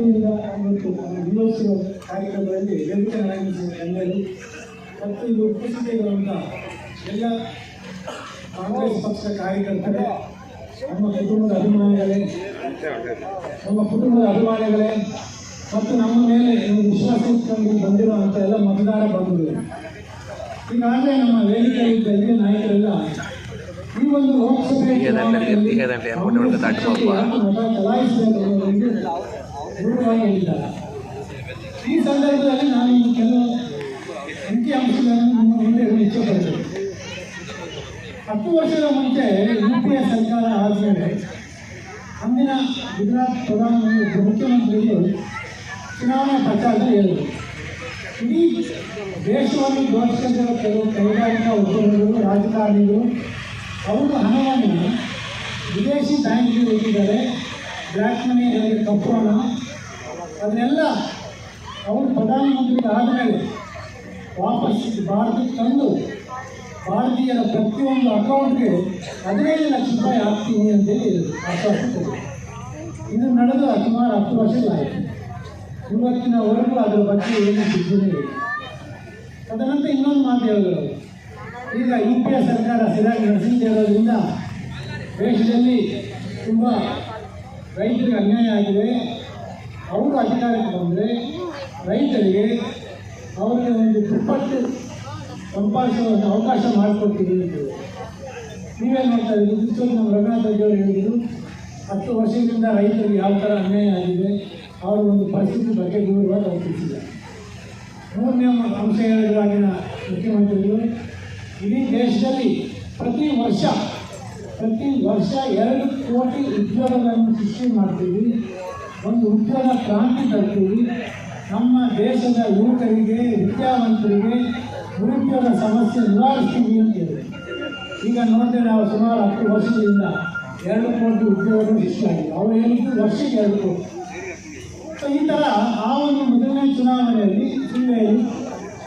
ವತಿಯಿಂದ ಮತ್ತು ದಿನೋತ್ಸವ ಕಾರ್ಯಕ್ರಮಗಳಲ್ಲಿ ವೇದಿಕೆ ಎಲ್ಲರೂ ಮತ್ತು ಇದು ಉಪಸ್ಥಿತಿರುವಂಥ ಎಲ್ಲ ಕಾಂಗ್ರೆಸ್ ಪಕ್ಷ ಕಾರ್ಯಕರ್ತರೇ ನಮ್ಮ ಕುಟುಂಬದ ಅಭಿಮಾನಿಗಳೇ ನಮ್ಮ ಕುಟುಂಬದ ಅಭಿಮಾನಿಗಳೇ ಮತ್ತು ನಮ್ಮ ಮೇಲೆ ವಿಶ್ವಾಸ ಇಟ್ಕೊಂಡು ಬಂದಿರುವಂಥ ಎಲ್ಲ ಮತದಾರ ಬಂಧುಗಳು. ಈಗಾಗಲೇ ನಮ್ಮ ವೇದಿಕೆಯಲ್ಲಿದ್ದ ಹಿರಿಯ ನಾಯಕರೆಲ್ಲ ಈ ಒಂದು ಲೋಕಸಭೆ ಮತ ಚಲಾಯಿಸಬೇಕು ದೃಢವಾಗಿ ಹೇಳಿದ್ದಾರೆ ಈ ಸಂದರ್ಭದಲ್ಲಿ ನಾನು ಕೆಲವು ಅಂಕಿ ಅಂಶಗಳನ್ನು ನಿಮ್ಮ ಮುಂದೆ ಇಡಲು ಇಚ್ಛೆಪಡ್ತೇನೆ ಹತ್ತು ವರ್ಷದ ಮುಂಚೆ ಯು ಪಿ ಎ ಸರ್ಕಾರ ಆದಮೇಲೆ ಅಂದಿನ ಗುಜರಾತ್ ಪ್ರಧಾನಮಂತ್ರಿ ಮುಖ್ಯಮಂತ್ರಿಗಳು ಚುನಾವಣಾ ಪ್ರಚಾರದಲ್ಲಿ ಹೇಳಿದರು. ಇಡೀ ದೇಶವನ್ನು ದೋಷಿಸಿರುವ ಕೆಲವು ಕೈಗಾರಿಕಾ ಉದ್ಯಮಗಳು, ರಾಜಕಾರಣಿಗಳು, ಅವರು ಹಣವನ್ನು ವಿದೇಶಿ ಬ್ಯಾಂಕ್ಗೆ ಹೋಗಿದ್ದಾರೆ. ಬ್ಲ್ಯಾಕ್ ಮನಿ ಕಪ್ಪು ಹಣ. ಅದನ್ನೆಲ್ಲ ಅವರು ಪ್ರಧಾನಮಂತ್ರಿ ಆದಮೇಲೆ ವಾಪಸ್ ಭಾರತಕ್ಕೆ ತಂದು ಭಾರತೀಯರ ಪ್ರತಿಯೊಂದು ಅಕೌಂಟ್ಗೆ ಹದಿನೈದು ಲಕ್ಷ ರೂಪಾಯಿ ಹಾಕ್ತೀನಿ ಅಂತೇಳಿ ಕೊಟ್ಟರು ಇದು ನಡೆದು ಸುಮಾರು ಹತ್ತು ವರ್ಷಗಳಾಯಿತು. ಇವತ್ತಿನವರೆಗೂ ಅದರ ಬಗ್ಗೆ ಏನು ಸಿದ್ಧನೇ ಇಲ್ಲ. ತದನಂತರ ಇನ್ನೊಂದು ಮಾತು ಹೇಳಿದರು. ಈಗ ಯು ಪಿ ಎ ಸರ್ಕಾರ ಸರಿಯಾಗಿ ನಡೆಸಿದ್ದೇ ಇರೋದ್ರಿಂದ ದೇಶದಲ್ಲಿ ತುಂಬ ರೈತರಿಗೆ ಅನ್ಯಾಯ ಆಗಿದೆ. ಅವರು ಅಧಿಕಾರಕ್ಕೆ ಬಂದರೆ ರೈತರಿಗೆ ಅವರಿಗೆ ಒಂದು ದುಪ್ಪಟ್ಟು ಸಂಪಾದಿಸುವ ಅವಕಾಶ ಮಾಡಿಕೊಡ್ತೀವಿ ಅಂತ ನೀವೇನು ಮಾಡ್ತಾ ಇದ್ದೀವಿ ಇಷ್ಟೊಂದು ನಮ್ಮ ರಘುನಾಥ ಅವರು ಹೇಳಿದರು. ಹತ್ತು ವರ್ಷದಿಂದ ರೈತರಿಗೆ ಯಾವ ಥರ ಅನ್ಯಾಯ ಆಗಿದೆ, ಅವರ ಒಂದು ಪರಿಸ್ಥಿತಿ ಬಗ್ಗೆ ದೂರವಾಗಿ ಅವ್ರು ಮೂರನೇ ಅಂಶ ಹೇಳಿದ್ರಾಗಿನ ಮುಖ್ಯಮಂತ್ರಿಗಳು. ಇಡೀ ದೇಶದಲ್ಲಿ ಪ್ರತಿ ವರ್ಷ ಪ್ರತಿ ವರ್ಷ ಎರಡು ಕೋಟಿ ಉದ್ಯೋಗಗಳನ್ನು ಸೃಷ್ಟಿ ಮಾಡ್ತೀವಿ. ಒಂದು ಉದ್ಯೋಗ ಕ್ರಾಂತಿ ತರ್ತೀವಿ ನಮ್ಮ ದೇಶದ ಯುವಕರಿಗೆ, ವಿದ್ಯಾವಂತರಿಗೆ ನಿರುದ್ಯೋಗ ಸಮಸ್ಯೆ ನಿವಾರಿಸ್ತೀವಿ ಅಂತ ಹೇಳಿದ್ರು ಈಗ ನೋಡಿದ್ರೆ ನಾವು ಸುಮಾರು ಹತ್ತು ವರ್ಷದಿಂದ ಎರಡು ಕೋಟಿ ಉದ್ಯೋಗಗಳು ಆಗಿದೆ ಅವರು ಹೇಳಿದ್ದು ವರ್ಷಕ್ಕೆ ಎರಡು ಕೋಟಿ. ಸೊ ಈ ಥರ ಆ ಒಂದು ಮೊದಲನೇ ಚುನಾವಣೆಯಲ್ಲಿ ಜಿಲ್ಲೆಯಲ್ಲಿ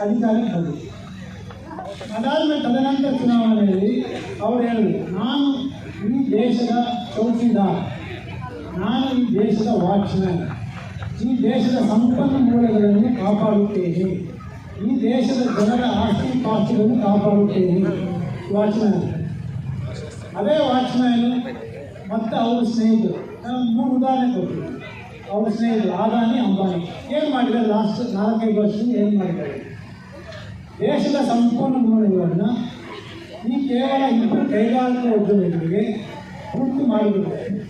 ಅಧಿಕಾರಕ್ಕೆ ಬಂದರು. ಅದಾದಮೇಲೆ ತದನಂತರ ಚುನಾವಣೆಯಲ್ಲಿ ಅವರು ಹೇಳಿದರು, ನಾನು ಈ ದೇಶದ ಚೌಕಿದಾರ. ನಾನು ಈ ದೇಶದ ವಾಚ್ಮ್ಯಾನ್. ಈ ದೇಶದ ಸಂಪನ್ಮೂಲಗಳನ್ನು ಕಾಪಾಡುತ್ತೇನೆ. ಈ ದೇಶದ ಜನರ ಆಸ್ತಿ ಪಾಸ್ತಿಗಳನ್ನು ಕಾಪಾಡುತ್ತೇನೆ. ವಾಚ್ಮ್ಯಾನ್. ಅದೇ ವಾಚ್ಮ್ಯಾನ್ ಮತ್ತು ಅವರ ಸ್ನೇಹಿತರು. ನಾನು ಮೂರು ಉದಾಹರಣೆ ಕೊಡ್ತೀನಿ. ಅವ್ರ ಸ್ನೇಹಿತರು ಅದಾನಿ ಅಂಬಾನಿ. ಏನು ಮಾಡಿದ್ದಾರೆ ಲಾಸ್ಟ್ ನಾಲ್ಕೈದು ವರ್ಷದಿಂದ ಏನು ಮಾಡಿದ್ದಾರೆ? ದೇಶದ ಸಂಪೂರ್ಣ ಮೂಲಗಳನ್ನು ಈ ಕೇವಲ ಇಬ್ಬರು ಕೈಗಾರಿಕಾ ಉದ್ಯಮಿಗಳಿಗೆ ಪೂರ್ತಿ ಮಾಡಿಬಿಟ್ಟಿದೆ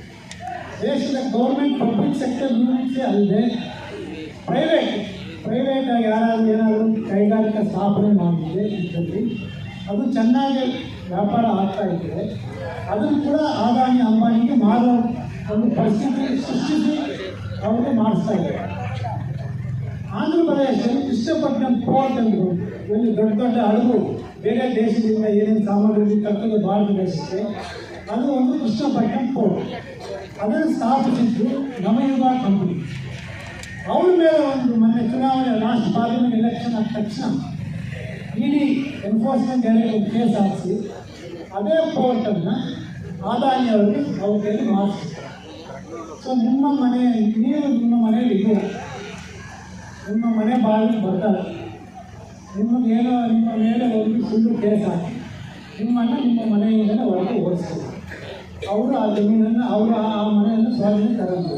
ದೇಶದ ಗೌರ್ಮೆಂಟ್ ಪಬ್ಲಿಕ್ ಸೆಕ್ಟರ್ ಯೂನಿಟ್ಸೇ ಅಲ್ಲದೆ ಪ್ರೈವೇಟ್ ಪ್ರೈವೇಟ್ ಯಾರಾದರೂ ಏನಾದರೂ ಕೈಗಾರಿಕಾ ಸ್ಥಾಪನೆ ಮಾಡಿದೆ ಇದರಲ್ಲಿ ಅದು ಚೆನ್ನಾಗಿ ವ್ಯಾಪಾರ ಆಗ್ತಾ ಇದ್ದರೆ ಅದನ್ನು ಕೂಡ ಆದಾಯ ಅಂಬಾನಿಗೆ ಮಾಡೋ ಒಂದು ಪರಿಸ್ಥಿತಿ ಸೃಷ್ಟಿಸಿ ಅವರಿಗೆ ಮಾಡಿಸ್ತಾ ಇದ್ದಾರೆ. ಆಂಧ್ರ ಪ್ರದೇಶದಲ್ಲಿ ಕೃಷ್ಣಪಟ್ಟಣಂ ಪೋರ್ಟ್ ಅಂದರು ಒಂದು ದೊಡ್ಡ ದೊಡ್ಡ ಹಡಗು ಬೇರೆ ದೇಶದಿಂದ ಏನೇನು ಸಾಮಗ್ರಿ ಕರ್ತದೆ ಭಾರತ ದೇಶಕ್ಕೆ, ಅದು ಒಂದು ಕೃಷ್ಣಪಟ್ಟಣಂ ಪೋರ್ಟ್ ಅದನ್ನು ಸ್ಥಾಪಿಸಿದ್ದು ನವಯುಗ ಕಂಪನಿ. ಅವ್ರ ಮೇಲೆ ಒಂದು ಮೊನ್ನೆ ಚುನಾವಣೆ ಲಾಸ್ಟ್ ಪಾರ್ಲಿಮೆಂಟ್ ಎಲೆಕ್ಷನ್ ಆದ ತಕ್ಷಣ ಇಡೀ ಎನ್ಫೋರ್ಸ್ಮೆಂಟ್ ಡೈರೆಕ್ಟರ್ ಕೇಸ್ ಹಾಕಿಸಿ, ಅದೇ ಕೋರ್ಟನ್ನು ಆದಾನಿ ಅವರಿಗೆ ಅವ್ರ ಕೈಲಿ ಮಾಡಿಸಿ ಸೊ ನಿಮ್ಮ ಮನೆ ನೀರು ನಿಮ್ಮ ಮನೆಯಲ್ಲಿ ಇದೆ ನಿಮ್ಮ ಮನೆ ಬಾಗಿಲು ಬರ್ತಾರೆ. ನಿಮಗೇನೋ ನಿಮ್ಮ ಮೇಲೆ ಹೋಗಿ ಸುಳ್ಳು ಕೇಸ್ ಹಾಕಿ, ನಿಮ್ಮನ್ನು ನಿಮ್ಮ ಮನೆಯಿಂದಲೇ ಹೊರಗೆ ಓಡಿಸ್ತಾರೆ ಅವರು ಆ ಜಮೀನನ್ನು ಅವರು ಆ ಮನೆಯನ್ನು ಸ್ವಾಧೀನ ತಗೊಂಡು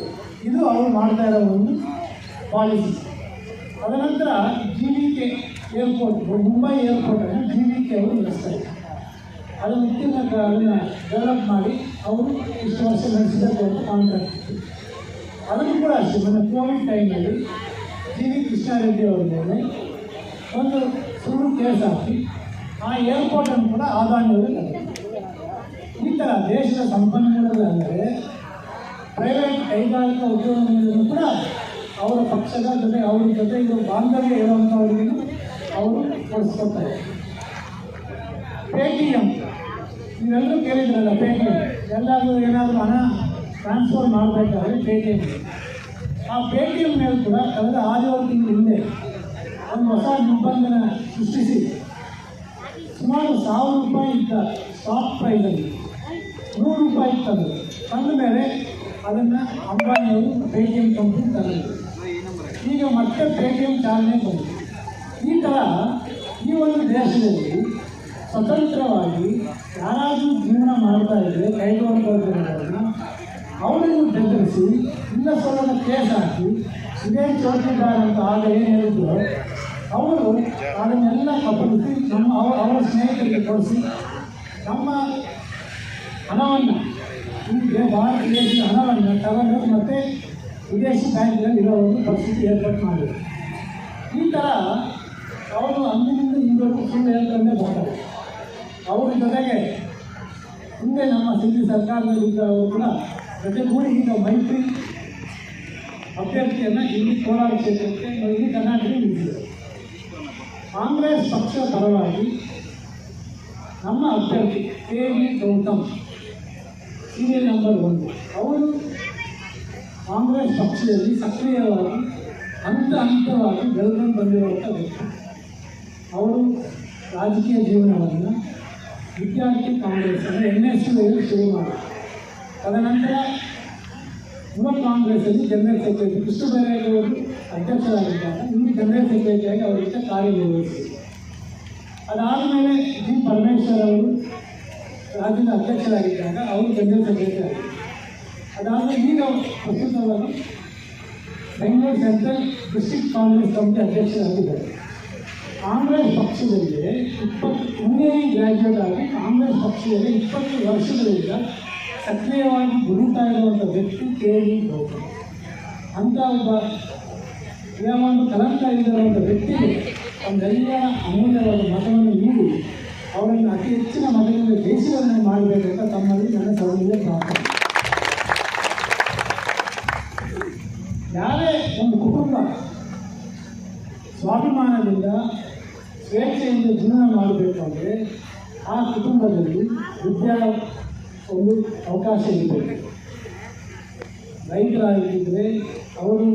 ಇದು ಅವರು ಮಾಡ್ತಾ ಇರೋ ಒಂದು policy. ಅದನಂತರ G V K airport Mumbai ಏರ್ಪೋರ್ಟನ್ನು G V K ಅವರು ನಡೆಸ್ತಾ ಇದ್ದಾರೆ. ಅದು ಉತ್ತೀರ್ಣ ಅದನ್ನು ಡೆವಲಪ್ ಮಾಡಿ ಅವರು ಇಷ್ಟು ವರ್ಷ ನಡೆಸಿದ ಕಾಂಟ್ರಾಕ್ಟ್ ಅದನ್ನು ಕೂಡ ಅಷ್ಟೇ, ಮೊನ್ನೆ ಕೋವಿಡ್ ಟೈಮಲ್ಲಿ ಜಿ ವಿ ಕೃಷ್ಣಾರೆಡ್ಡಿ ಅವರ ಮೇಲೆ ಒಂದು ಸುಳ್ಳು ಕೇಸ್ ಹಾಕಿ ಆ ಏರ್ಪೋರ್ಟನ್ನು ಕೂಡ ಆದಾನಿಯವರು ಈ ಥರ ದೇಶದ ಸಂಪನ್ಮೂಲಗಳಂದರೆ ಪ್ರೈವೇಟ್ ಕೈಗಾರಿಕಾ ಉದ್ಯೋಗಗಳನ್ನು ಕೂಡ ಅವರ ಪಕ್ಷದ ಜೊತೆ, ಅವ್ರ ಜೊತೆ ಇದು ಬಾಂಧವ್ಯ ಇರುವಂಥವ್ರಿಗೆ ಅವರು ಕೊಡಿಸ್ಕೊತಾರೆ. ಪೇ ಟಿ ಎಂ ನೀವೆಲ್ಲರೂ ಕೇಳಿದ್ರಲ್ಲ ಪೇ ಎಲ್ಲರೂ ಏನಾದರೂ ಹಣ ಟ್ರಾನ್ಸ್ಫರ್ ಮಾಡಬೇಕಾದ್ರೆ ಪೇ ಟಿ ಎಂ ಆ ಪೇ ಟಿ ಎಂ ಮೇಲೆ ಕೂಡ ಕಳೆದ ಆರೇಳು ತಿಂಗಳ ಹಿಂದೆ ಒಂದು ಹೊಸ ನಿರ್ಬಂಧನ ಸೃಷ್ಟಿಸಿ ಸುಮಾರು ಸಾವಿರ ರೂಪಾಯಿ ಇದ್ದ ಸ್ಟಾಕ್ ಪ್ರೈಸಲ್ಲಿ ನೂರು ರೂಪಾಯಿ ತಂದರು. ತಂದ ಮೇಲೆ ಅದನ್ನು ಅಂಬಾನಿಯವರು ಎಂ ಕಂಪ್ನಿ ತಂದರು. ಈಗ ಮತ್ತೆ ಎಂ ಚಾಲನೆ ಬಂದಿದೆ. ಈ ಥರ ಈ ಒಂದು ದೇಶದಲ್ಲಿ ಸ್ವತಂತ್ರವಾಗಿ ಯಾರಾದರೂ ಜೀವನ ಮಾಡ್ತಾ ಇದ್ದರೆ ಕೈಗೊಂಡಿರೋದನ್ನು ಅವರನ್ನು ಬೆದರಿಸಿ ಇಲ್ಲ ಸ್ವಲ್ಪ ಕೇಸ್ ಹಾಕಿ, ಇದೇ ಚೌಕಿದಾರ ಅಂತ ಆಗ ಏನು ಹೇಳಿದ್ರು? ಅವರು ಅದನ್ನೆಲ್ಲ ಕಬಳಿಸಿ ನಮ್ಮ ಅವ- ಅವರ ಸ್ನೇಹಿತರಿಗೆ ಕೊಡಿಸಿ ನಮ್ಮ ಹಣವನ್ನು ಹೀಗೆ ಭಾರತ ದೇಶದ ಹಣವನ್ನು ತಗೊಂಡು ಮತ್ತೆ ವಿದೇಶಿ ಬ್ಯಾಂಕ್ಗಳಲ್ಲಿ ಇರೋ ಒಂದು ಪರಿಸ್ಥಿತಿ ಏರ್ಪಟ್ಟು ಮಾಡಿದೆ. ಈ ಥರ ಅವರು ಅಂದಿನಿಂದ ಇಂದವರೆಗೂ ಸುಳ್ಳು ಹೇಳ್ಕೊಂಡೇ ಬರ್ತಾರೆ ಅವ್ರ ಜೊತೆಗೆ ಹಿಂದೆ ನಮ್ಮ ಸಿಂಧಿ ಸರ್ಕಾರದಲ್ಲಿದ್ದವರು ಕೂಡ ಜೊತೆಗೂಡಿ ಈಗ ಮೈತ್ರಿ ಅಭ್ಯರ್ಥಿಯನ್ನು ಇಲ್ಲಿ ಕೋಲಾರ ಕ್ಷೇತ್ರಕ್ಕೆ ಇಲ್ಲಿ ಕರ್ನಾಟಕ ನಿಲ್ಲಿಸಿದರು ಕಾಂಗ್ರೆಸ್ ಪಕ್ಷದ ಪರವಾಗಿ ನಮ್ಮ ಅಭ್ಯರ್ಥಿ K V Gautam serial number ಒಂದು ಅವರು ಕಾಂಗ್ರೆಸ್ ಪಕ್ಷದಲ್ಲಿ ಸಕ್ರಿಯವಾಗಿ ಹಂತ ಹಂತವಾಗಿ ಬೆಳೆದು ಬಂದಿರುವಂಥ ವ್ಯಕ್ತಿ. ಅವರು ರಾಜಕೀಯ ಜೀವನವನ್ನು ವಿದ್ಯಾರ್ಥಿ ಕಾಂಗ್ರೆಸ್ ಅಂದರೆ ಎನ್ ಎಸ್ ಯುಯಲ್ಲಿ ಶುರು ಮಾಡಿದರು. ತದನಂತರ ಯುವ ಕಾಂಗ್ರೆಸ್ಸಲ್ಲಿ ಜನರಲ್ ಸೆಕ್ರೆಟರಿ ಕೃಷ್ಣ ಬೈರೇಗೌಡರು ಅಧ್ಯಕ್ಷರಾಗಿದ್ದಾಗ ಇಲ್ಲಿ ಜನರಲ್ ಸೆಕ್ರೆಟರಿಯಾಗಿ ಅವರಿಂದ ಕಾರ್ಯನಿರ್ವಹಿಸಿದರು. ಅದಾದಮೇಲೆ ಜಿ. ಪರಮೇಶ್ವರ್ ಅವರು ರಾಜ್ಯದ ಅಧ್ಯಕ್ಷರಾಗಿದ್ದಾಗ ಅವರು ಬೆಂಗಳೂರು ಸೆಕ್ರೆಟರಿ ಅದಾದ ಈಗ ಪ್ರಸ್ತುತವಾಗಿ Bengaluru central district Congress committee ಅಧ್ಯಕ್ಷರಾಗಿದ್ದಾರೆ. Congress ಪಕ್ಷದಲ್ಲಿ ಇಪ್ಪತ್ತು ಇಂಜಿನಿಯರಿಂಗ್ ಗ್ರ್ಯಾಜುಯೇಟ್ ಆಗಿ ಕಾಂಗ್ರೆಸ್ ಪಕ್ಷದಲ್ಲಿ ಇಪ್ಪತ್ತು ವರ್ಷಗಳಿಂದ ಸಕ್ರಿಯವಾಗಿ ದುಡಿತಾ ಇರುವಂಥ ವ್ಯಕ್ತಿ ಕೆ ವಿ ಗೌತಮ್ ಅಂಥ ಒಬ್ಬ ಯಾವ ಒಂದು ಕಲಂಕ ವ್ಯಕ್ತಿಗೆ ಒಂದೆಲ್ಲ ಅಮೂಲ್ಯವಾದ ಮತವನ್ನು ನೀಡಿ ಅವರನ್ನು ಅತಿ ಹೆಚ್ಚಿನ ಮತಗಳಿಂದ ದೇಶವನ್ನು ಮಾಡಬೇಕಂತ ತಮ್ಮಲ್ಲಿ ನನ್ನ ಸೌಲಭ್ಯ ಪ್ರಾರ್ಥನೆ ಯಾರೇ ಒಂದು ಕುಟುಂಬ ಸ್ವಾಭಿಮಾನದಿಂದ ಸ್ವೇಚ್ಛೆಯಿಂದ ಜೀವನ ಮಾಡಬೇಕು ಅಂದರೆ ಆ ಕುಟುಂಬದಲ್ಲಿ ವಿದ್ಯಾ ಒಂದು ಅವಕಾಶ ಇರಬೇಕು ರೈತರಾಗಿದ್ದರೆ ಅವರು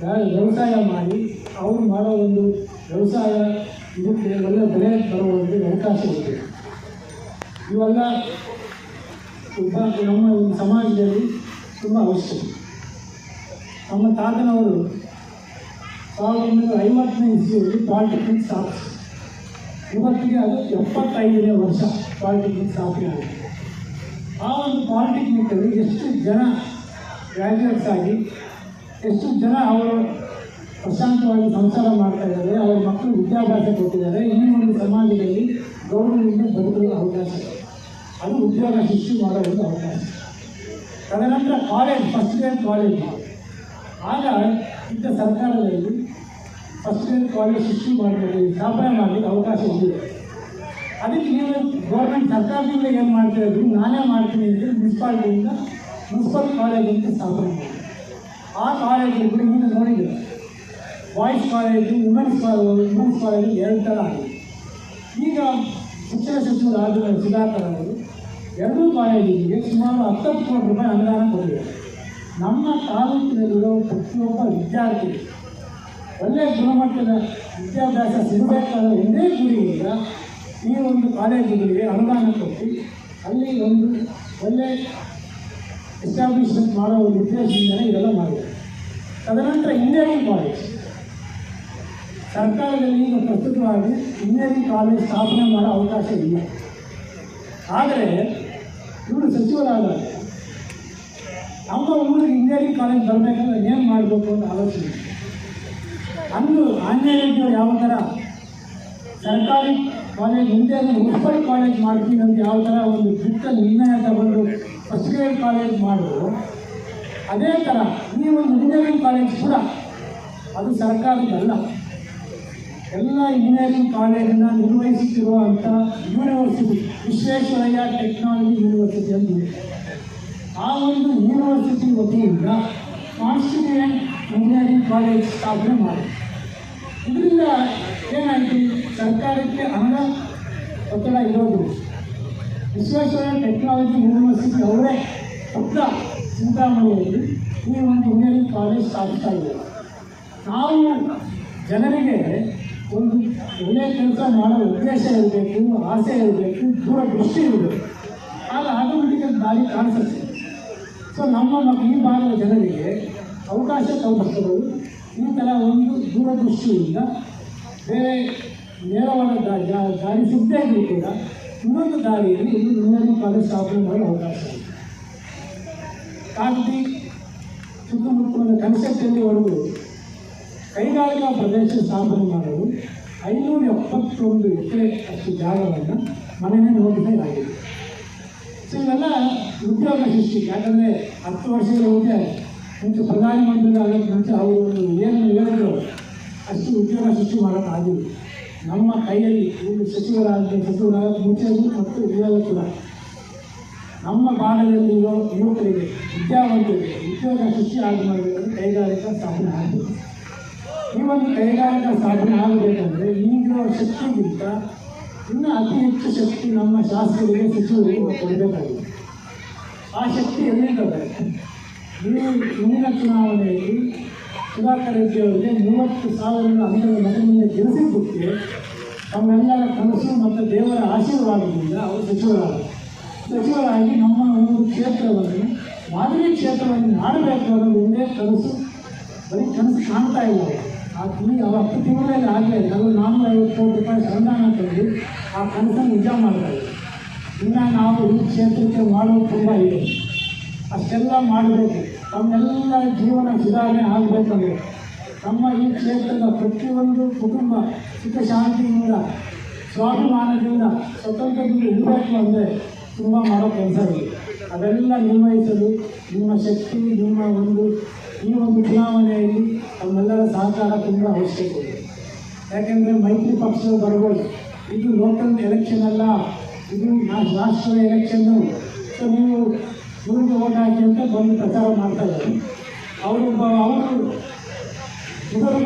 ವ್ಯ- ವ್ಯವಸಾಯ ಮಾಡಿ, ಅವರು ಮಾಡೋ ಒಂದು ವ್ಯವಸಾಯ ಇದಕ್ಕೆ ಒಳ್ಳೆಯ ಬೆಲೆ ಬರುವ ಒಂದು ಅವಕಾಶ ಇದೆ. ಇವೆಲ್ಲ ತುಂಬ ನಮ್ಮ ಸಮಾಜದಲ್ಲಿ ತುಂಬ ಅವಶ್ಯಕ ನಮ್ಮ ತಾತನವರು ಸಾವಿರದ ಒಂಬೈನೂರ ಐವತ್ತನೇ ಇಸ್ವಿಯಲ್ಲಿ ಪಾಲಿಟೆಕ್ನಿಕ್ ಸ್ಥಾಪಿಸಿದರು ಇವತ್ತಿಗೆ ಅದು ಎಪ್ಪತ್ತೈದನೇ ವರ್ಷ ಪಾಲಿಟೆಕ್ನಿಕ್ ಸ್ಥಾಪನೆ ಆಗಿದೆ. ಆ ಒಂದು ಪಾಲಿಟೆಕ್ನಿಕಲ್ಲಿ ಎಷ್ಟು ಜನ ಗ್ರ್ಯಾಜುಯೇಟ್ಸ್ ಆಗಿ, ಎಷ್ಟು ಜನ ಅವರು ಪ್ರಶಾಂತವಾಗಿ ಸಂಸಾರ ಮಾಡ್ತಾ ಇದ್ದಾರೆ, ಅವರ ಮಕ್ಕಳು ವಿದ್ಯಾಭ್ಯಾಸ ಕೊಟ್ಟಿದ್ದಾರೆ. ಇನ್ನೂ ಒಂದು ಸಮಾಜದಲ್ಲಿ ಗೌರವದಿಂದ ಬದುಕಲು ಅವಕಾಶ ಅದು ಉದ್ಯೋಗ ಸೃಷ್ಟಿ ಮಾಡೋ ಒಂದು ಅವಕಾಶ ತದನಂತರ ಕಾಲೇಜ್ ಫಸ್ಟ್ ಗ್ರೇಡ್ ಕಾಲೇಜ್ ಆಗ ಇದ್ದ ಸರ್ಕಾರದಲ್ಲಿ ಫಸ್ಟ್ ಗ್ರೇಡ್ ಕಾಲೇಜ್ ಸೃಷ್ಟಿ ಮಾಡಲಿಕ್ಕೆ ಸ್ಥಾಪನೆ ಮಾಡಲಿಕ್ಕೆ ಅವಕಾಶ ಇದೆ ಅದಕ್ಕೆ ನೀವು ಗೌರ್ಮೆಂಟ್ ಸರ್ಕಾರದಿಂದ ಏನು ಮಾಡ್ತಾ ಇದ್ರು ನಾನೇ ಮಾಡ್ತೀನಿ ಅಂತ ಮುನ್ಸಿಪಾಲಿಟಿಯಿಂದ ಮುನ್ಸಿಪಲ್ ಕಾಲೇಜ್ ಸ್ಥಾಪನೆ ಮಾಡಿ ಆ ಕಾಲೇಜಲ್ಲಿ ಕೂಡ ನೀವು ನೋಡಿದ್ದೀರ boys college women's college women's college ಎರಡು ಥರ ಆಗಿದೆ. ಈಗ ಶಿಕ್ಷಣ ಸಚಿವರಾದ ಸುಧಾಕರ್ ಅವರು ಎರಡೂ ಕಾಲೇಜಿಗೆ ಸುಮಾರು ಹತ್ತತ್ತು ಕೋಟಿ ರೂಪಾಯಿ ಅನುದಾನ ಕೊಟ್ಟಿದ್ದಾರೆ. ನಮ್ಮ ತಾಲೂಕಿನಲ್ಲಿರೋ ಪ್ರತಿಯೊಬ್ಬ ವಿದ್ಯಾರ್ಥಿ ಒಳ್ಳೆಯ ಗುಣಮಟ್ಟದ ವಿದ್ಯಾಭ್ಯಾಸ ಸಿಗಬೇಕಾದ ಒಂದೇ ಗುರಿಯಿಂದ ಈ ಒಂದು ಕಾಲೇಜುಗಳಿಗೆ ಅನುದಾನ ಕೊಟ್ಟು ಅಲ್ಲಿ ಒಂದು ಒಳ್ಳೆ ಎಸ್ಟಾಬ್ಲಿಷ್ಮೆಂಟ್ ಮಾಡೋ ಒಂದು ಉದ್ದೇಶದಿಂದಲೇ ಇದೆಲ್ಲ ಮಾಡಿದ್ದಾರೆ. ತದನಂತರ ಇಂಜಿನಿಯರಿಂಗ್ ಕಾಲೇಜ್ ಸರ್ಕಾರದಲ್ಲಿ ಈಗ ಪ್ರಸ್ತುತವಾಗಿ ಇಂಜಿನಿಯರಿಂಗ್ ಕಾಲೇಜ್ ಸ್ಥಾಪನೆ ಮಾಡೋ ಅವಕಾಶ ಇಲ್ಲ ಆದರೆ ಇವರು ಸಚಿವರಾದ ನಮ್ಮ ಊರಿಗೆ ಇಂಜಿನಿಯರಿಂಗ್ ಕಾಲೇಜ್ ಬರಬೇಕಂದ್ರೆ ಏನು ಮಾಡಬೇಕು ಅಂತ ಆಲೋಚನೆ. ಅಂದು ಆಂಜನೇಯ ಯಾವ ಥರ ಸರ್ಕಾರಿ ಕಾಲೇಜ್ ಮುಂದೆ ಮುನ್ಸಿಪಲ್ ಕಾಲೇಜ್ ಮಾಡ್ತೀನಿ ಅಂತ ಯಾವ ಥರ ಒಂದು ದಿಟ್ಟ ನಿರ್ಣಯ ತಗೊಂಡು ಫಸ್ಟ್ ಗ್ರೇಡ್ ಕಾಲೇಜ್ ಮಾಡಿದ್ರು, ಅದೇ ಥರ ಈ ಒಂದು ಇಂಜಿನಿಯರಿಂಗ್ ಕಾಲೇಜ್ ಕೂಡ ಅದು ಸರ್ಕಾರದಲ್ಲ ಎಲ್ಲ ಇಂಜಿನಿಯರಿಂಗ್ ಕಾಲೇಜನ್ನು ನಿರ್ವಹಿಸುತ್ತಿರುವಂಥ ಯೂನಿವರ್ಸಿಟಿ ವಿಶ್ವೇಶ್ವರಯ್ಯ ಟೆಕ್ನಾಲಜಿ ಯೂನಿವರ್ಸಿಟಿ ಅಂತ ಆ ಒಂದು ಯೂನಿವರ್ಸಿಟಿ ವತಿಯಿಂದ ಕಾನ್ಸ್ಟಿಟ್ಯೂಯೆಂಟ್ ಇಂಜಿನಿಯರಿಂಗ್ ಕಾಲೇಜ್ ಸ್ಥಾಪನೆ ಮಾಡಿ ಇದರಿಂದ ಏನಾಯಿತು? ಸರ್ಕಾರಕ್ಕೆ ಹಣ ಒತ್ತಡ ಇರೋದು. ವಿಶ್ವೇಶ್ವರಯ್ಯ ಟೆಕ್ನಾಲಜಿ ಯೂನಿವರ್ಸಿಟಿ ಅವರೇ ಪುಟ್ಟ ಚಿಂತಾಮಣಿಯಲ್ಲಿ ಈ ಒಂದು ಇಂಜಿನಿಯರಿಂಗ್ ಕಾಲೇಜ್ ಸ್ಥಾಪಿಸ್ತಾ ಇದ್ದಾರೆ. ನಾವು ಜನರಿಗೆ ಒಂದು ಒಳ್ಳೆಯ ಕೆಲಸ ಮಾಡೋ ಉದ್ದೇಶ ಇರಬೇಕು, ಆಸೆ ಇರಬೇಕು ದೂರ ದೃಷ್ಟಿ ಇರಬೇಕು ಆಗ ಆಟೋಮೆಟಿಕಲ್ ದಾರಿ ಕಾಣಿಸುತ್ತೆ. ಸೊ ನಮ್ಮ ಮಕ್ಕಳು ಈ ಭಾಗದ ಜನರಿಗೆ ಅವಕಾಶ ಕಲ್ಪಿಸಲು ಈ ಥರ ಒಂದು ದೂರದೃಷ್ಟಿಯಿಂದ ಬೇರೆ ನೇರವಾದ ದಾರಿ ಸಿಗದೇ ಇದ್ದರೂ ಕೂಡ ಇನ್ನೊಂದು ದಾರಿಯಲ್ಲಿ ಇದು ಇನ್ನೊಂದು ಕಾಲೇಜ್ ಸ್ಥಾಪನೆ ಮಾಡಲು ಅವಕಾಶ ಇದೆ. ಕಾಗದಿ ಸುತ್ತಮುತ್ತಲಿನ ಕನ್ಸೆಪ್ಟಲ್ಲಿವರೆಗೂ ಕೈಗಾರಿಕಾ ಪ್ರದೇಶ ಸ್ಥಾಪನೆ ಮಾಡಲು ಐನೂರ ಎಪ್ಪತ್ತೊಂದು ಎಕರೆ ಅಷ್ಟು ಜಾಗವನ್ನು ಮನೆಯೇ ನೋಟಿಫೈ ಆಗಿದೆ ಸೊ ಇವೆಲ್ಲ ಉದ್ಯೋಗ ಸೃಷ್ಟಿ. ಯಾಕಂದರೆ ಹತ್ತು ವರ್ಷಗಳ ಮುಂಚೆ ಮುಂಚೆ ಪ್ರಧಾನಮಂತ್ರಿಗಳಾಗಕ್ಕೆ ಮುಂಚೆ ಅವರು ಏನು ಹೇಳಿದ್ರು, ಅಷ್ಟು ಉದ್ಯೋಗ ಸೃಷ್ಟಿ ಮಾಡೋಕ್ಕಾಗಿಲ್ಲ ನಮ್ಮ ಕೈಯಲ್ಲಿ ಇಲ್ಲಿ ಸಚಿವರಾದ ಸಚಿವರಾಗ ಮುಂಚೆ ಮತ್ತು ಇವಾಗ ಕೂಡ. ನಮ್ಮ ಭಾಗದಲ್ಲಿರೋ ಯುವಕರಿಗೆ ವಿದ್ಯಾವಂತರಿಗೆ ಉದ್ಯೋಗ ಸೃಷ್ಟಿ ಆಗಿ ಮಾಡಬೇಕು ಕೈಗಾರಿಕಾ ಸ್ಥಾಪನೆ ಆಗಬೇಕು ಈ ಒಂದು ಕೈಗಾರಿಕಾ ಸಾಧನೆ ಆಗಬೇಕಂದ್ರೆ ಈಗಿರುವ ಶಕ್ತಿಗಿಂತ ಇನ್ನೂ ಅತಿ ಹೆಚ್ಚು ಶಕ್ತಿ ನಮ್ಮ ಶಾಸಕರಿಗೆ ಸಚಿವರಿಗೆ ಕೊಡಬೇಕಾಗಿದೆ. ಆ ಶಕ್ತಿ ಎಲ್ಲಿಂದ ನೀವು ಮುಂದಿನ ಚುನಾವಣೆಯಲ್ಲಿ ಸುಧಾಕರ್ ರೆಡ್ಡಿ ಅವರಿಗೆ ಮೂವತ್ತು ಸಾವಿರದ ಮುಂದೆ ಮತದಿಂದ ಗೆಲ್ಲಿಸಿದ್ದಕ್ಕೆ ತಮ್ಮೆಲ್ಲರ ಕನಸು ಮತ್ತು ದೇವರ ಆಶೀರ್ವಾದದಿಂದ ಅವರು ಸಚಿವರಾದರು. ಸಚಿವರಾಗಿ ನಮ್ಮ ಒಂದು ಕ್ಷೇತ್ರವನ್ನು, ಮಾದರಿ ಕ್ಷೇತ್ರವನ್ನು ಮಾಡಬೇಕು ಅನ್ನೋದು ಒಂದೇ ಕನಸು, ಬರೀ ಕನಸು ಕಾಣ್ತಾ ಇಲ್ಲ. ಆ ತಿಂಗಳು ಅವತ್ತು ತಿಂಗಳಲ್ಲಿ ಆಗಲೇ ನಾವು ನಾನ್ನೂರ ಐವತ್ತು ಕೋಟಿ ರೂಪಾಯಿ ಅನುದಾನ ತಂದು ಆ ಕನಸನ್ನು ನಿಜ ಮಾಡ್ತಾ ಇದ್ದೀವಿ ಇನ್ನು ನಾವು ಈ ಕ್ಷೇತ್ರಕ್ಕೆ ಮಾಡೋದು ತುಂಬ ಇದೆ. ಅಷ್ಟೆಲ್ಲ ಮಾಡಬೇಕು. ತಮ್ಮೆಲ್ಲ ಜೀವನ ಸುಧಾರಣೆ ಆಗಬೇಕಂದ್ರೆ ನಮ್ಮ ಈ ಕ್ಷೇತ್ರದ ಪ್ರತಿಯೊಂದು ಕುಟುಂಬ ಸುಖ ಶಾಂತಿಯಿಂದ, ಸ್ವಾಭಿಮಾನದಿಂದ, ಸ್ವತಂತ್ರದಿಂದ ಇರಬೇಕು ಅಂದರೆ ತುಂಬ ಮಾಡೋ ಕೆಲಸ ಇದೆ. ಅದೆಲ್ಲ ನಿರ್ವಹಿಸಲು ನಿಮ್ಮ ಶಕ್ತಿ, ನಿಮ್ಮ ಒಂದು ಈ ಒಂದು ಚುನಾವಣೆಯಲ್ಲಿ ನಮ್ಮೆಲ್ಲರ ಸಹಕಾರ ತುಂಬ ಅವಶ್ಯಕತೆ. ಇದೆ ಯಾಕೆಂದರೆ ಮೈತ್ರಿ ಪಕ್ಷ ಬರ್ಬೋದು ಇದು ಲೋಕಲ್ ಎಲೆಕ್ಷನ್ ಅಲ್ಲ, ಇದು ರಾಷ್ಟ್ರದ ಎಲೆಕ್ಷನ್ನು ಸೊ ನೀವು ಇವರಿಗೆ ಓಟ್ ಹಾಕಿ ಅಂತ ಬಂದು ಪ್ರಚಾರ ಮಾಡ್ತಾ ಇದ್ದಾರೆ. ಅವರು ಬ- ಅವರು ಇವರು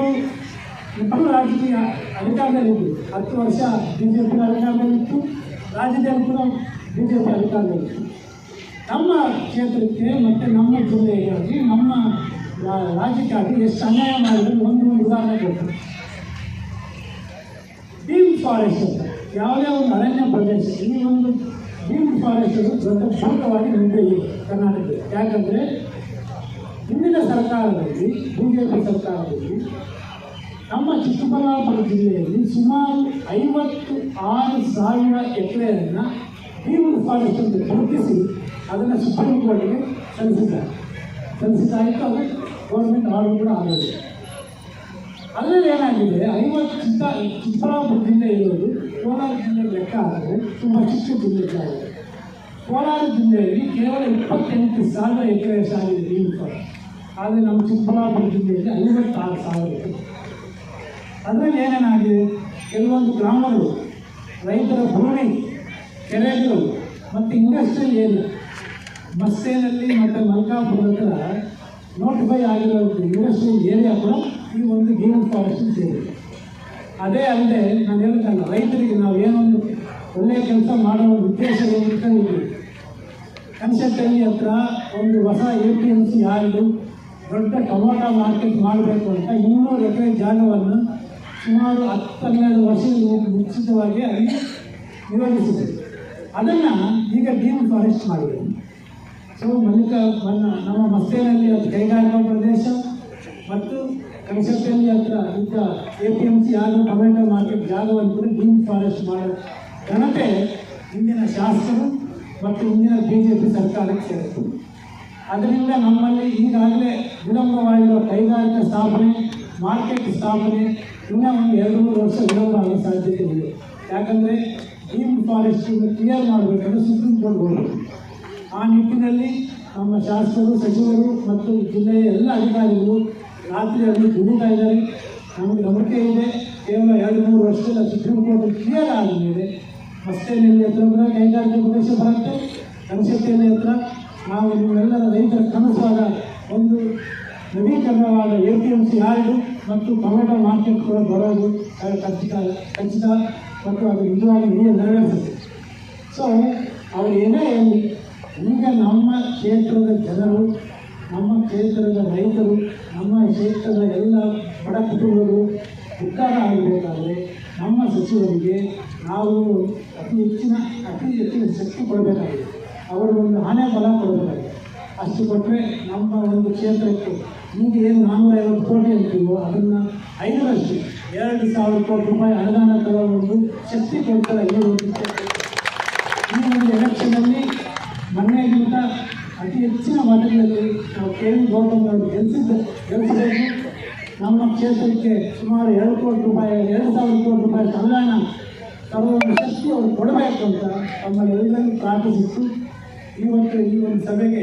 ಇಬ್ಬರು ರಾಜಕೀಯ ಅಧಿಕಾರದಲ್ಲಿದ್ದರು ಹತ್ತು ವರ್ಷ ಬಿ ಜೆ ಪಿ ಅಧಿಕಾರದಲ್ಲಿತ್ತು ರಾಜ್ಯದಲ್ಲಿ ಕೂಡ ಬಿ ಜೆ ಪಿ ಅಧಿಕಾರದಲ್ಲಿತ್ತು ನಮ್ಮ ಕ್ಷೇತ್ರಕ್ಕೆ ಮತ್ತು ನಮ್ಮ ಜಿಲ್ಲೆಗಾಗಿ ನಮ್ಮ ರಾಜ್ಯಕ್ಕಾಗಿ ಎಷ್ಟು ಅನ್ಯಾಯ ಮಾಡಿದ್ರು ಒಂದು ಉದಾಹರಣೆ ಕೊಡ್ತಾರೆ ಡೀಮ್ ಫಾರೆಸ್ಟ್ ಅಂತ. ಯಾವುದೇ ಒಂದು ಅರಣ್ಯ ಪ್ರದೇಶ, ಈ ಒಂದು ಡೀಮ್ ಫಾರೆಸ್ಟ್ ದೊಡ್ಡ ಭೂತವಾಗಿ ನಿಂತಿದೆ ಕರ್ನಾಟಕ ಯಾಕಂದರೆ ಹಿಂದಿನ ಸರ್ಕಾರದಲ್ಲಿ ಬಿ ಜೆ ಪಿ ಸರ್ಕಾರದಲ್ಲಿ ನಮ್ಮ ಚಿಕ್ಕಬಳ್ಳಾಪುರ ಜಿಲ್ಲೆಯಲ್ಲಿ ಸುಮಾರು ಐವತ್ತು ಆರು ಸಾವಿರ ಎಕರೆಯನ್ನು ಡೀಮ್ಡ್ ಫಾರೆಸ್ಟ್ ಅಂತ ಗುರುತಿಸಿ ಅದನ್ನು ಸುಪ್ರೀಂ ಕೋರ್ಟ್ಗೆ ಸಲ್ಲಿಸಿದ್ದಾರೆ. ಸಲ್ಲಿಸಿದ್ದಾಯಿತು ಅದು. ಗೌರ್ಮೆಂಟ್ ಆರ್ಡರ್ ಕೂಡ ಆಗಿದೆ ಅದರಲ್ಲಿ ಏನಾಗಿದೆ, ಐವತ್ತು ಚಿತ್ತ ಚಿಕ್ಕಬಳ್ಳಾಪುರ ಜಿಲ್ಲೆ ಇರೋದು, ಕೋಲಾರ ಜಿಲ್ಲೆ ಲೆಕ್ಕ ಆದರೆ ತುಂಬ ಚಿಕ್ಕ ಜಿಲ್ಲೆ ಆಗಿದೆ. ಕೋಲಾರ ಜಿಲ್ಲೆಯಲ್ಲಿ ಕೇವಲ ಇಪ್ಪತ್ತೆಂಟು ಸಾವಿರ ಎಕರೆ ಸಾಗಿದೆ ನೀರು ಆದರೆ ನಮ್ಮ ಚಿಕ್ಕಬಳ್ಳಾಪುರ ಜಿಲ್ಲೆಯಲ್ಲಿ ಐವತ್ತಾರು ಸಾವಿರ ಎಕರೆ. ಅದರಲ್ಲಿ ಏನೇನಾಗಿದೆ? ಕೆಲವೊಂದು ಗ್ರಾಮಗಳು, ರೈತರ ಭೂಮಿ, ಕೆರೆಗಳು, ಮತ್ತು ಇಂಡಸ್ಟ್ರಿಯಲ್ ಏನು ಬಸ್ಸೇನಲ್ಲಿ ಮತ್ತು ಮಲ್ಕಾಪುರ ಹತ್ರ ನೋಟಿಫೈ ಆಗಿರೋ ಇಂಡಸ್ಟ್ರಿಯಲ್ ಏರಿಯಾ ಕೂಡ ಈ ಒಂದು ಗೇಮ್ ಫಾರೆಸ್ಟ್ ಸೇರಿದೆ ಅದೇ ಅಲ್ಲದೆ ನಾನು ಹೇಳ್ತಲ್ಲ ರೈತರಿಗೆ ನಾವು ಏನೊಂದು ಒಳ್ಳೆಯ ಕೆಲಸ ಮಾಡೋ ಉದ್ದೇಶ ಇಟ್ಕೊಂಡಿದ್ದೀವಿ. ಕನ್ಸೆಪ್ಟಲ್ಲಿ ಹತ್ರ ಒಂದು ಹೊಸ A P M C yard ದೊಡ್ಡ ಟೊಮೊಟೊ ಮಾರ್ಕೆಟ್ ಮಾಡಬೇಕು ಅಂತ ಇನ್ನೂರು ಎಕರೆ ಜಾಗವನ್ನು ಸುಮಾರು ಹತ್ತು ಹನ್ನೆರಡು ವರ್ಷದಿಂದ ಮುಂಚಿತವಾಗಿ ಅಲ್ಲಿ ನಿಯೋಜಿಸಿದೆ. ಅದನ್ನು ಈಗ ಗ್ರೀನ್ ಫಾರೆಸ್ಟ್ ಮಾಡಿದೆ. ಸೊ ಮಲ್ಲಿಕ ನಮ್ಮ ಮಸ್ತೇನಲ್ಲಿ ಅದು ಕೈಗಾರಿಕಾ ಪ್ರದೇಶ ಮತ್ತು ಕನ್ಸಲ್ಟಲ್ಲಿ ಹತ್ರ ಇಂಥ ಎ ಪಿ ಎಂ ಸಿ ಯಾರು ಟೊಮೆಟೊ ಮಾರ್ಕೆಟ್ ಜಾಗವನ್ನು ಕೂಡ ಗ್ರೀನ್ ಫಾರೆಸ್ಟ್ ಮಾಡೋ ಘನತೆ ಇಂದಿನ ಶಾಸಕರು ಮತ್ತು ಇಂದಿನ ಬಿ ಜೆ ಪಿ ಸರ್ಕಾರಕ್ಕೆ ಸೇರಿತು ಅದರಿಂದ ನಮ್ಮಲ್ಲಿ ಈಗಾಗಲೇ ವಿಳಂಬವಾಗಿರುವ ಕೈಗಾರಿಕಾ ಸ್ಥಾಪನೆ, ಮಾರ್ಕೆಟ್ ಸ್ಥಾಪನೆ ಇನ್ನೂ ಒಂದು ಎರಡು ಮೂರು ವರ್ಷ ವಿಳಂಬ ಆಗೋ ಸಾಧ್ಯತೆ ಇದೆ. ಯಾಕಂದರೆ ಗ್ರೀನ್ ಫಾರೆಸ್ಟ್ ಕ್ಲಿಯರ್ ಮಾಡಬೇಕಂದ್ರೆ ಸುಪ್ರೀಂ ಕೋರ್ಟ್ ಹೋಗಬೇಕು. ಆ ನಿಟ್ಟಿನಲ್ಲಿ ನಮ್ಮ ಶಾಸಕರು, ಸಚಿವರು ಮತ್ತು ಜಿಲ್ಲೆಯ ಎಲ್ಲ ಅಧಿಕಾರಿಗಳು ರಾತ್ರಿಯಲ್ಲಿ ದುಡಿತಾ ಇದ್ದಾರೆ. ನಮಗೆ ನಂಬಿಕೆ ಇದೆ. ಕೇವಲ ಎರಡು, ಮೂರು ವರ್ಷದ ಸುಪ್ರೀಂ ಕೋರ್ಟ್ ಕ್ಲಿಯರ್ ಆದ ಮೇಲೆ ಮಸ್ತೇನಲ್ಲಿ ಹತ್ರ ಕೂಡ ಕೈಗಾರಿಕೆ ಪ್ರದೇಶ ಬರುತ್ತೆ. ಕನಸಟ್ಟಿಯಲ್ಲಿ ಹತ್ರ ನಾವು ನೀವೆಲ್ಲರ ರೈತರ ಕನಸಾದ ಒಂದು ನವೀಕರಣವಾದ A P M C yard ಮತ್ತು ಟೊಮೆಟೊ ಮಾರ್ಕೆಟ್ ಕೂಡ ಬರೋದು ಖಚಿತ ಖಚಿತ ಮತ್ತು ಅದು ನಿಜವಾಗಿ ನೀರು ನೆರವೇರಿಸುತ್ತೆ. ಸೊ ಅವ್ರು ಏನೇ ಹೇಳಿ ಈಗ ನಮ್ಮ ಕ್ಷೇತ್ರದ ಜನರು, ನಮ್ಮ ಕ್ಷೇತ್ರದ ರೈತರು, ನಮ್ಮ ಕ್ಷೇತ್ರದ ಎಲ್ಲ ಬಡ ಕುಟುಂಬಗಳು ಉದ್ಧಾರ ಆಗಬೇಕಾದರೆ ನಮ್ಮ ಸಚಿವರಿಗೆ ನಾವು ಅತಿ ಹೆಚ್ಚಿನ ಅತಿ ಹೆಚ್ಚಿನ ಶಕ್ತಿ ಕೊಡಬೇಕಾಗಿದೆ. ಅವರು ಒಂದು ಹಣೆ ಬಲ ಕೊಡಬೇಕಾಗಿದೆ. ಅಷ್ಟು ಕೊಟ್ಟರೆ ನಮ್ಮ ಒಂದು ಕ್ಷೇತ್ರಕ್ಕೆ ಈಗ ಏನು ನಾನ್ನೂರ ಐವತ್ತು ಕೋಟಿ ಅಂತೀವೋ, ಅದನ್ನು ಐದರಷ್ಟು, ಎರಡು ಸಾವಿರ ಕೋಟಿ ರೂಪಾಯಿ ಅನುದಾನ ತಗೊಂಡು ಶಕ್ತಿ ಕೊಡ್ತಾರೆ ಈ ಒಂದು ಎಲೆಕ್ಷನಲ್ಲಿ ಮೊನ್ನೆಗಿಂತ ಅತಿ ಹೆಚ್ಚಿನ ಮತಗಳಲ್ಲಿ ನಾವು ಕೆ ವಿ ಗೌತಮ್ ಅವರು ಗೆಲ್ಲಿಸಿದ್ದ ನಮ್ಮ ಕ್ಷೇತ್ರಕ್ಕೆ ಸುಮಾರು ಎರಡು ಕೋಟಿ ರೂಪಾಯಿ, ಎರಡು ಸಾವಿರ ಕೋಟಿ ರೂಪಾಯಿ ಸಂವಿಧಾನ ತರುವ ಶಕ್ತಿ ಅವರು ಕೊಡಬೇಕು ಅಂತ ತಮ್ಮಲ್ಲೆಲ್ಲರಿಗೂ ಪ್ರಾರ್ಥಿಸಿತ್ತು ಇವತ್ತು ಈ ಒಂದು ಸಭೆಗೆ